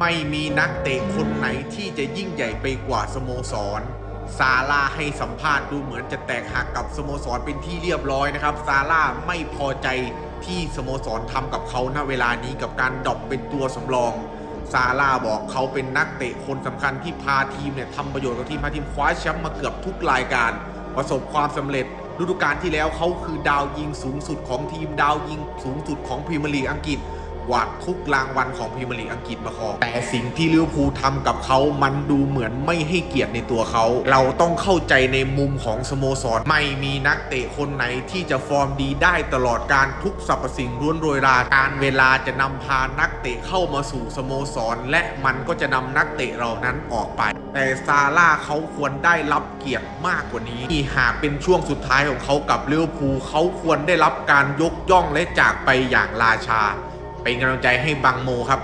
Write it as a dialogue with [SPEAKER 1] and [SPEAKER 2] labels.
[SPEAKER 1] ไม่มีนักเตะคนไหนที่จะยิ่งใหญ่ไปกว่าสโมสร ซาร่าให้สัมภาษณ์ดูเหมือนจะแตกหักกับสโมสรเป็นที่เรียบร้อยนะครับ ซาร่าไม่พอใจที่สโมสรทำกับเขาณเวลานี้กับการดรอปเป็นตัวสำรอง ซาร่าบอกเขาเป็นนักเตะคนสำคัญที่พาทีมเนี่ยทำประโยชน์กับทีมพาทีมคว้าแชมป์มาเกือบทุกรายการ ประสบความสำเร็จฤดูกาลที่แล้วเขาคือดาวยิงสูงสุดของทีมดาวยิงสูงสุดของพรีเมียร์ลีกอังกฤษ กวาดทุกรางวัลของพรีเมียร์ลีกอังกฤษมาครองแต่สิ่งที่ลิเวอร์พูลทำกับเขามันดูเหมือนไม่ให้เกียรติในตัวเขา เราต้องเข้าใจในมุมของสโมสร ไม่มีนักเตะคนไหนที่จะฟอร์มดีได้ตลอดการทุกสรรพสิ่งล้วนโรยราการเวลาจะนำพานักเตะเข้ามาสู่สโมสร และมันก็จะนำนักเตะเหล่านั้นออกไป แต่ซาร่าเขาควรได้รับเกียรติมากกว่านี้นี่หากเป็นช่วงสุดท้ายของเขากับลิเวอร์พูลเขาควรได้รับการยกย่องและจากไปอย่างราชา เป็นกำลังใจให้บังโมครับ